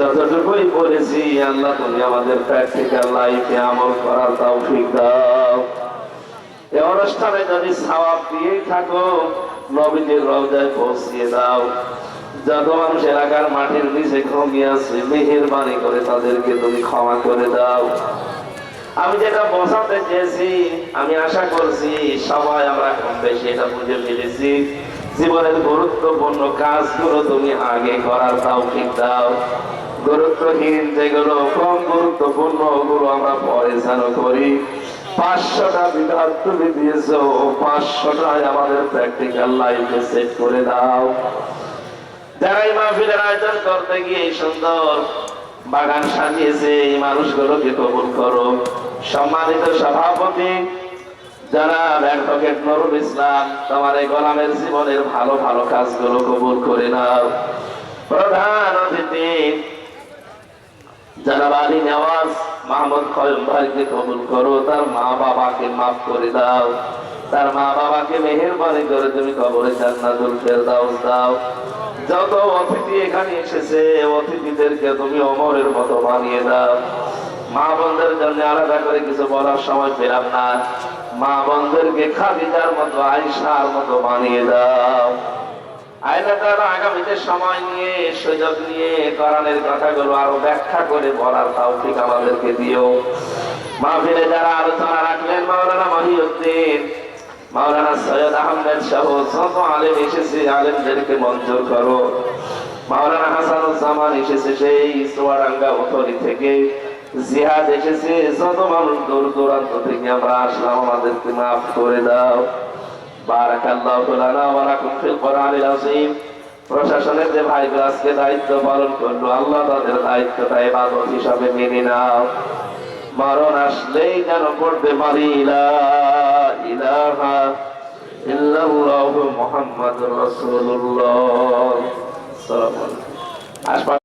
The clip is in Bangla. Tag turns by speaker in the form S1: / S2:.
S1: যতটুকুই পড়েছি আল্লাহ তুমি আমাদের প্র্যাকটিক্যাল লাইফে আমল করার তৌফিক দাও। এই অনুষ্ঠানে যদি সওয়াব দিয়েই থাকো, নবীজির রওজায় পৌঁছিয়ে দাও। যত মানুষ এলাকার মাটির নিচে ঘুমিয়ে আছে, মেহেরবানি করে তাদেরকে তুমি ক্ষমা করে দাও। আমি যেটা বসাতে চেয়েছি, আমি আশা করছি সবাই আমরা কম বেশি এটা বুঝে ফেলেছি। জীবনের গুরুত্বপূর্ণ কাজগুলো তুমি আগে করার তাও ঠিক দাও। গুরুত্বহীন যেগুলো কম গুরুত্বপূর্ণ, ওগুলো আমরা পরে যেন করি। পাঁচশোটা দিয়েছ আমাদের প্র্যাকটিক্যাল লাইফে সেট করে দাও। যারা এই মাহফিলের আয়োজন করতে গিয়ে সুন্দর বাগান সাজিয়েছে, এই মানুষগুলোকে কবুল করো। সম্মানিত সভাপতি যারা অ্যাডভোকেট নুরুল ইসলাম তোমার এই গোলামের জীবনের ভালো ভালো কাজগুলো কবুল করে নাও। প্রধান অতিথি, যারা বাড়ি নেওয়াজ, মাহমুদ খয়ম ভাইকে কবুল করো, তার মা বাবাকে মাফ করে দাও। তার মা বাবাকে মেহেরবানি করে তুমি কবরে জান্নাতুল ফেরদাউস দাও। যত অতিথি এখানে এসেছে, অতিথিদেরকে তুমি অমরের মতো বানিয়ে দাও। মা বোনদের জন্য আলাদা করে কিছু বলার সময় পেলাম না। মা বোনদেরকে খাদিজার মতো আয়সার মতো বানিয়ে দাও। মাওলানা আলেমদেরকে মঞ্জুর করো। মাওলানা হাসানুজ্জামান এসেছে সেই সোয়ারাঙ্গা উথরি থেকে। জিহাদ এসেছে যত মানুষ দূর দূরান্ত থেকে আমরা আসলাম, আমাদেরকে মাফ করে দাও। প্রশাসনের মেনে নাও।